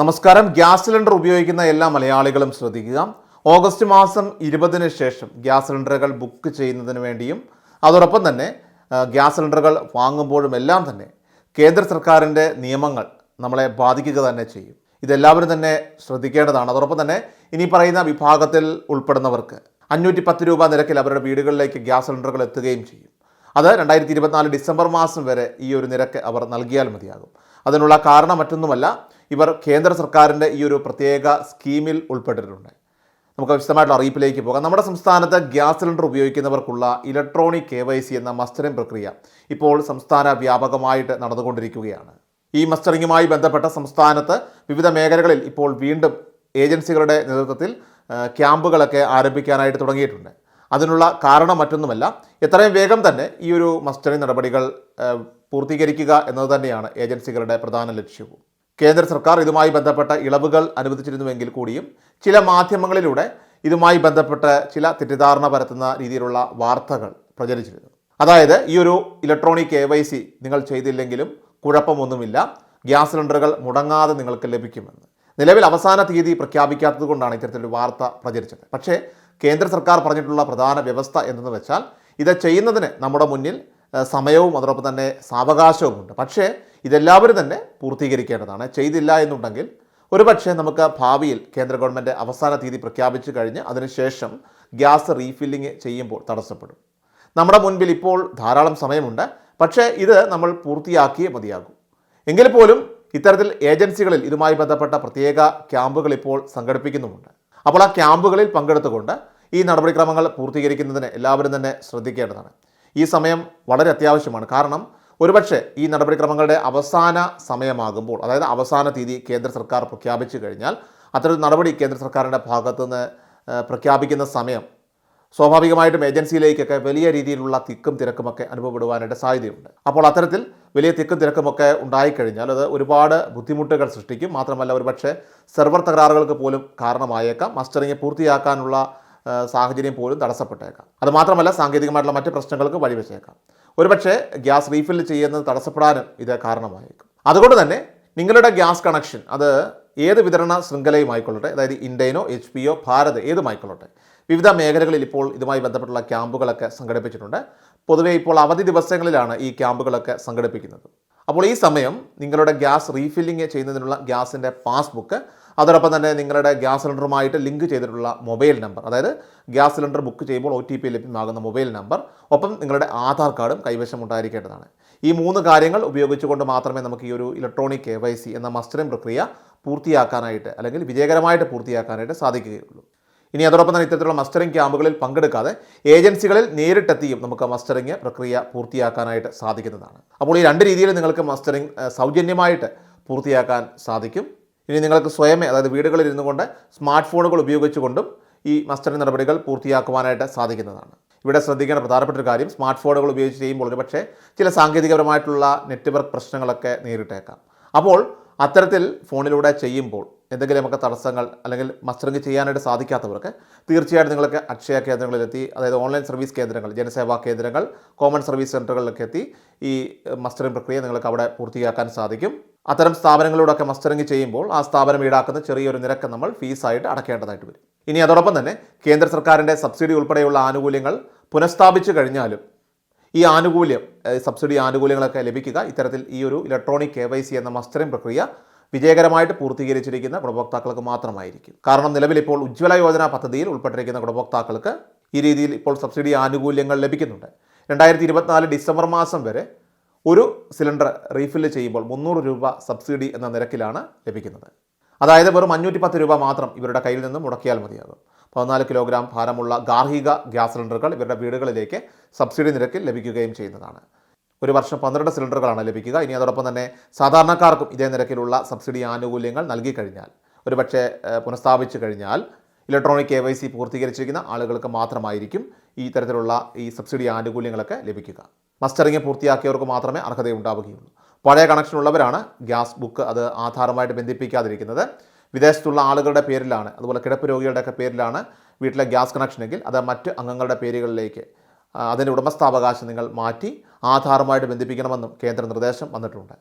നമസ്കാരം. Gas cylinder ഉപയോഗിക്കുന്ന എല്ലാ മലയാളികളും ശ്രദ്ധിക്കുക. ഓഗസ്റ്റ് മാസം ഇരുപതിന് ശേഷം ഗ്യാസ് സിലിണ്ടറുകൾ ബുക്ക് ചെയ്യുന്നതിന് വേണ്ടിയും അതോടൊപ്പം തന്നെ ഗ്യാസ് സിലിണ്ടറുകൾ വാങ്ങുമ്പോഴും എല്ലാം തന്നെ കേന്ദ്ര സർക്കാരിന്റെ നിയമങ്ങൾ നമ്മളെ ബാധിക്കുക തന്നെ ചെയ്യും. ഇതെല്ലാവരും തന്നെ ശ്രദ്ധിക്കേണ്ടതാണ്. അതോടൊപ്പം തന്നെ ഇനി പറയുന്ന വിഭാഗത്തിൽ ഉൾപ്പെടുന്നവർക്ക് അഞ്ഞൂറ്റി പത്ത് രൂപ നിരക്കിൽ അവരുടെ വീടുകളിലേക്ക് ഗ്യാസ് സിലിണ്ടറുകൾ എത്തുകയും ചെയ്യും. അത് രണ്ടായിരത്തി ഇരുപത്തിനാല് ഡിസംബർ മാസം വരെ ഈ ഒരു നിരക്ക് അവർ നൽകിയാൽ മതിയാകും. അതിനുള്ള കാരണം മറ്റൊന്നുമല്ല ഇവർ കേന്ദ്ര സർക്കാരിന്റെ ഈ ഒരു പ്രത്യേക സ്കീമിൽ ഉൾപ്പെട്ടിട്ടുണ്ട്. നമുക്ക് വിശദമായിട്ടുള്ള അറിയിപ്പിലേക്ക് പോകാം. നമ്മുടെ സംസ്ഥാനത്ത് ഗ്യാസ് സിലിണ്ടർ ഉപയോഗിക്കുന്നവർക്കുള്ള ഇലക്ട്രോണിക് കെ വൈ സി എന്ന മസ്റ്ററിംഗ് പ്രക്രിയ ഇപ്പോൾ സംസ്ഥാന വ്യാപകമായിട്ട് നടന്നുകൊണ്ടിരിക്കുകയാണ്. ഈ മസ്റ്ററിങ്ങുമായി ബന്ധപ്പെട്ട സംസ്ഥാനത്ത് വിവിധ മേഖലകളിൽ ഇപ്പോൾ വീണ്ടും ഏജൻസികളുടെ നേതൃത്വത്തിൽ ക്യാമ്പുകളൊക്കെ ആരംഭിക്കാനായിട്ട് തുടങ്ങിയിട്ടുണ്ട്. അതിനുള്ള കാരണം മറ്റൊന്നുമല്ല എത്രയും വേഗം തന്നെ ഈ ഒരു മസ്റ്ററിംഗ് നടപടികൾ പൂർത്തീകരിക്കുക എന്നത് തന്നെയാണ് ഏജൻസികളുടെ പ്രധാന ലക്ഷ്യവും. കേന്ദ്ര സർക്കാർ ഇതുമായി ബന്ധപ്പെട്ട ഇളവുകൾ അനുവദിച്ചിരുന്നുവെങ്കിൽ കൂടിയും ചില മാധ്യമങ്ങളിലൂടെ ഇതുമായി ബന്ധപ്പെട്ട് ചില തെറ്റിദ്ധാരണ പരത്തുന്ന രീതിയിലുള്ള വാർത്തകൾ പ്രചരിച്ചിരുന്നു. അതായത് ഈ ഒരു ഇലക്ട്രോണിക് കെ വൈ സി നിങ്ങൾ ചെയ്തില്ലെങ്കിലും കുഴപ്പമൊന്നുമില്ല. ഗ്യാസ് സിലിണ്ടറുകൾ മുടങ്ങാതെ നിങ്ങൾക്ക് ലഭിക്കുമെന്ന്. നിലവിൽ അവസാന തീയതി പ്രഖ്യാപിക്കാത്തത് കൊണ്ടാണ് ഇത്തരത്തിലൊരു വാർത്ത പ്രചരിച്ചത്. പക്ഷേ കേന്ദ്ര സർക്കാർ പറഞ്ഞിട്ടുള്ള പ്രധാന വ്യവസ്ഥ എന്തെന്ന് വെച്ചാൽ ഇത് ചെയ്യുന്നതിന് നമ്മുടെ മുന്നിൽ സമയവും അതോടൊപ്പം തന്നെ സാവകാശവുമുണ്ട്. പക്ഷേ ഇതെല്ലാവരും തന്നെ പൂർത്തീകരിക്കേണ്ടതാണ്. ചെയ്തില്ല എന്നുണ്ടെങ്കിൽ ഒരുപക്ഷെ നമുക്ക് ഭാവിയിൽ കേന്ദ്ര ഗവൺമെന്റ് അവസാന തീയതി പ്രഖ്യാപിച്ചു കഴിഞ്ഞ് അതിനുശേഷം ഗ്യാസ് റീഫില്ലിങ് ചെയ്യുമ്പോൾ തടസ്സപ്പെടും. നമ്മുടെ മുൻപിൽ ഇപ്പോൾ ധാരാളം സമയമുണ്ട്. പക്ഷേ ഇത് നമ്മൾ പൂർത്തിയാക്കിയേ മതിയാകൂ. എങ്കിൽ പോലും ഇത്തരത്തിൽ ഏജൻസികളിൽ ഇതുമായി ബന്ധപ്പെട്ട പ്രത്യേക ക്യാമ്പുകൾ ഇപ്പോൾ സംഘടിപ്പിക്കുന്നുമുണ്ട്. അപ്പോൾ ആ ക്യാമ്പുകളിൽ പങ്കെടുത്തുകൊണ്ട് ഈ നടപടിക്രമങ്ങൾ പൂർത്തീകരിക്കുന്നതിന് എല്ലാവരും തന്നെ ശ്രദ്ധിക്കേണ്ടതാണ്. ഈ സമയം വളരെ അത്യാവശ്യമാണ്. കാരണം ഒരുപക്ഷെ ഈ നടപടിക്രമങ്ങളുടെ അവസാന സമയമാകുമ്പോൾ അതായത് അവസാന തീയതി കേന്ദ്ര സർക്കാർ പ്രഖ്യാപിച്ചു കഴിഞ്ഞാൽ അത്തരം നടപടി കേന്ദ്ര സർക്കാരിന്റെ ഭാഗത്തു നിന്ന് പ്രഖ്യാപിക്കുന്ന സമയം സ്വാഭാവികമായിട്ടും ഏജൻസിയിലേക്കൊക്കെ വലിയ രീതിയിലുള്ള തിക്കും തിരക്കുമൊക്കെ അനുഭവപ്പെടുവാനായിട്ട് സാധ്യതയുണ്ട്. അപ്പോൾ അത്തരത്തിൽ വലിയ തിക്കും തിരക്കുമൊക്കെ ഉണ്ടായിക്കഴിഞ്ഞാൽ അത് ഒരുപാട് ബുദ്ധിമുട്ടുകൾ സൃഷ്ടിക്കും. മാത്രമല്ല ഒരുപക്ഷെ സെർവർ തകരാറുകൾക്ക് പോലും കാരണമായേക്കാം. മസ്റ്ററിങ് പൂർത്തിയാക്കാനുള്ള സാഹചര്യം പോലും തടസ്സപ്പെട്ടേക്കാം. അതുമാത്രമല്ല സാങ്കേതികമായിട്ടുള്ള മറ്റ് പ്രശ്നങ്ങൾക്ക് വഴിവെച്ചേക്കാം. ഒരുപക്ഷെ ഗ്യാസ് റീഫിൽ ചെയ്യുന്നത് തടസ്സപ്പെടാനും ഇത് കാരണമായേക്കും. അതുകൊണ്ട് തന്നെ നിങ്ങളുടെ ഗ്യാസ് കണക്ഷൻ അത് ഏത് വിതരണ ശൃംഖലയുമായിക്കൊള്ളട്ടെ അതായത് ഇൻഡൈനോ എച്ച് പി ഒ ഭാരത് ഏതുമായിക്കൊള്ളട്ടെ വിവിധ മേഖലകളിൽ ഇപ്പോൾ ഇതുമായി ബന്ധപ്പെട്ടുള്ള ക്യാമ്പുകളൊക്കെ സംഘടിപ്പിച്ചിട്ടുണ്ട്. പൊതുവേ ഇപ്പോൾ അവധി ദിവസങ്ങളിലാണ് ഈ ക്യാമ്പുകളൊക്കെ സംഘടിപ്പിക്കുന്നത്. അപ്പോൾ ഈ സമയം നിങ്ങളുടെ ഗ്യാസ് റീഫില്ലിംഗ് ചെയ്യുന്നതിനുള്ള ഗ്യാസിന്റെ പാസ്ബുക്ക് അതോടൊപ്പം തന്നെ നിങ്ങളുടെ ഗ്യാസ് സിലിണ്ടറുമായിട്ട് ലിങ്ക് ചെയ്തിട്ടുള്ള മൊബൈൽ നമ്പർ അതായത് ഗ്യാസ് സിലിണ്ടർ ബുക്ക് ചെയ്യുമ്പോൾ ഒ ടി പി ലഭ്യമാകുന്ന മൊബൈൽ നമ്പർ ഒപ്പം നിങ്ങളുടെ ആധാർ കാർഡും കൈവശം ഉണ്ടായിരിക്കേണ്ടതാണ്. ഈ മൂന്ന് കാര്യങ്ങൾ ഉപയോഗിച്ചുകൊണ്ട് മാത്രമേ നമുക്ക് ഈ ഒരു ഇലക്ട്രോണിക് കെ വൈ സി എന്ന മസ്റ്ററിംഗ് പ്രക്രിയ പൂർത്തിയാക്കാനായിട്ട് അല്ലെങ്കിൽ വിജയകരമായിട്ട് പൂർത്തിയാക്കാനായിട്ട് സാധിക്കുകയുള്ളൂ. ഇനി അതോടൊപ്പം തന്നെ ഇത്തരത്തിലുള്ള മസ്റ്ററിംഗ് ക്യാമ്പുകളിൽ പങ്കെടുക്കാതെ ഏജൻസികളിൽ നേരിട്ടെത്തിയും നമുക്ക് മസ്റ്ററിംഗ് പ്രക്രിയ പൂർത്തിയാക്കാനായിട്ട് സാധിക്കുന്നതാണ്. അപ്പോൾ ഈ രണ്ട് രീതിയിൽ നിങ്ങൾക്ക് മസ്റ്ററിംഗ് സൗജന്യമായിട്ട് പൂർത്തിയാക്കാൻ സാധിക്കും. ഇനി നിങ്ങൾക്ക് സ്വയമേ അതായത് വീടുകളിൽ ഇരുന്നു കൊണ്ട് സ്മാർട്ട് ഫോണുകൾ ഉപയോഗിച്ചുകൊണ്ടും ഈ മസ്റ്ററിംഗ് നടപടികൾ പൂർത്തിയാക്കുവാനായിട്ട് സാധിക്കുന്നതാണ്. ഇവിടെ ശ്രദ്ധിക്കേണ്ട പ്രധാനപ്പെട്ട ഒരു കാര്യം സ്മാർട്ട് ഫോണുകൾ ഉപയോഗിച്ച് ചെയ്യുമ്പോൾ ഒരുപക്ഷെ ചില സാങ്കേതികപരമായിട്ടുള്ള നെറ്റ്വർക്ക് പ്രശ്നങ്ങളൊക്കെ നേരിട്ടേക്കാം. അപ്പോൾ അത്തരത്തിൽ ഫോണിലൂടെ ചെയ്യുമ്പോൾ എന്തെങ്കിലുമൊക്കെ തടസ്സങ്ങൾ അല്ലെങ്കിൽ മസ്റ്ററിംഗ് ചെയ്യാനായിട്ട് സാധിക്കാത്തവർക്ക് തീർച്ചയായിട്ടും നിങ്ങൾക്ക് അക്ഷയ കേന്ദ്രങ്ങളിലെത്തി അതായത് ഓൺലൈൻ സർവീസ് കേന്ദ്രങ്ങൾ ജനസേവാ കേന്ദ്രങ്ങൾ കോമൺ സർവീസ് സെന്ററുകളിലൊക്കെ എത്തി ഈ മസ്റ്ററിംഗ് പ്രക്രിയ നിങ്ങൾക്ക് അവിടെ പൂർത്തിയാക്കാൻ സാധിക്കും. അത്തരം സ്ഥാപനങ്ങളോടൊക്കെ മസ്റ്ററിംഗ് ചെയ്യുമ്പോൾ ആ സ്ഥാപനം ഈടാക്കുന്ന ചെറിയൊരു നിരക്ക് നമ്മൾ ഫീസായിട്ട് അടക്കേണ്ടതായിട്ട് വരും. ഇനി അതോടൊപ്പം തന്നെ കേന്ദ്ര സർക്കാരിന്റെ സബ്സിഡി ഉൾപ്പെടെയുള്ള ആനുകൂല്യങ്ങൾ പുനഃസ്ഥാപിച്ചു കഴിഞ്ഞാലും ഈ ആനുകൂല്യം സബ്സിഡി ആനുകൂല്യങ്ങളൊക്കെ ലഭിക്കുക. ഇത്തരത്തിൽ ഈ ഒരു ഇലക്ട്രോണിക് കെ വൈ സി എന്ന മസ്റ്ററിംഗ് പ്രക്രിയ വിജയകരമായിട്ട് പൂർത്തീകരിച്ചിരിക്കുന്ന ഗുണഭോക്താക്കൾക്ക് മാത്രമായിരിക്കും. കാരണം നിലവിൽ ഇപ്പോൾ ഉജ്ജ്വല യോജന പദ്ധതിയിൽ ഉൾപ്പെട്ടിരിക്കുന്ന ഗുണഭോക്താക്കൾക്ക് ഈ രീതിയിൽ ഇപ്പോൾ സബ്സിഡി ആനുകൂല്യങ്ങൾ ലഭിക്കുന്നുണ്ട്. രണ്ടായിരത്തി ഇരുപത്തിനാല് ഡിസംബർ മാസം വരെ ഒരു സിലിണ്ടർ റീഫില്ല് ചെയ്യുമ്പോൾ മുന്നൂറ് രൂപ സബ്സിഡി എന്ന നിരക്കിലാണ് ലഭിക്കുന്നത്. അതായത് വെറും അഞ്ഞൂറ്റി പത്ത് രൂപ മാത്രം ഇവരുടെ കയ്യിൽ നിന്നും മുടക്കിയാൽ മതിയാകും. പതിനാല് കിലോഗ്രാം ഭാരമുള്ള ഗാർഹിക ഗ്യാസ് സിലിണ്ടറുകൾ ഇവരുടെ വീടുകളിലേക്ക് സബ്സിഡി നിരക്കിൽ ലഭിക്കുകയും ചെയ്യുന്നതാണ്. ഒരു വർഷം പന്ത്രണ്ട് സിലിണ്ടറുകളാണ് ലഭിക്കുക. ഇനി അതോടൊപ്പം തന്നെ സാധാരണക്കാർക്കും ഇതേ നിരക്കിലുള്ള സബ്സിഡി ആനുകൂല്യങ്ങൾ നൽകി കഴിഞ്ഞാൽ ഒരുപക്ഷെ പുനഃസ്ഥാപിച്ചു കഴിഞ്ഞാൽ ഇലക്ട്രോണിക് കെ വൈ സി പൂർത്തീകരിച്ചിരിക്കുന്ന ആളുകൾക്ക് മാത്രമായിരിക്കും ഈ തരത്തിലുള്ള ഈ സബ്സിഡി ആനുകൂല്യങ്ങളൊക്കെ ലഭിക്കുക. മസ്റ്ററിങ് പൂർത്തിയാക്കിയവർക്ക് മാത്രമേ അർഹതയുണ്ടാവുകയുള്ളൂ. പഴയ കണക്ഷൻ ഉള്ളവരാണ് ഗ്യാസ് ബുക്ക് അത് ആധാരമായിട്ട് ബന്ധിപ്പിക്കാതിരിക്കുന്നത്. വിദേശത്തുള്ള ആളുകളുടെ പേരിലാണ് അതുപോലെ കിടപ്പ് രോഗികളുടെയൊക്കെ പേരിലാണ് വീട്ടിലെ ഗ്യാസ് കണക്ഷനെങ്കിൽ അത് മറ്റ് അംഗങ്ങളുടെ പേരുകളിലേക്ക് അതിന്റെ ഉടമസ്ഥാവകാശം നിങ്ങൾ മാറ്റി ആധാറുമായിട്ട് ബന്ധിപ്പിക്കണമെന്നും കേന്ദ്ര നിർദ്ദേശം വന്നിട്ടുണ്ട്.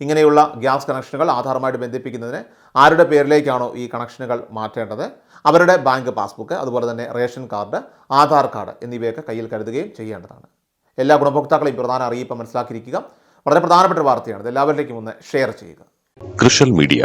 ഇങ്ങനെയുള്ള ഗ്യാസ് കണക്ഷനുകൾ ആധാറുമായിട്ട് ബന്ധിപ്പിക്കുന്നതിന് ആരുടെ പേരിലേക്കാണോ ഈ കണക്ഷനുകൾ മാറ്റേണ്ടത്? അവരുടെ ബാങ്ക് പാസ്ബുക്ക് അതുപോലെ തന്നെ റേഷൻ കാർഡ് ആധാർ കാർഡ് എന്നിവയൊക്കെ കയ്യിൽ കരുതുകയും ചെയ്യേണ്ടതാണ്. എല്ലാ ഗുണഭോക്താക്കളെയും പ്രധാന അറിയിപ്പ് മനസ്സിലാക്കിയിരിക്കുക. വളരെ പ്രധാനപ്പെട്ട വാർത്തയാണ്. ഇത് എല്ലാവരിലേക്കും ഒന്ന് ഷെയർ ചെയ്യുക. Social media.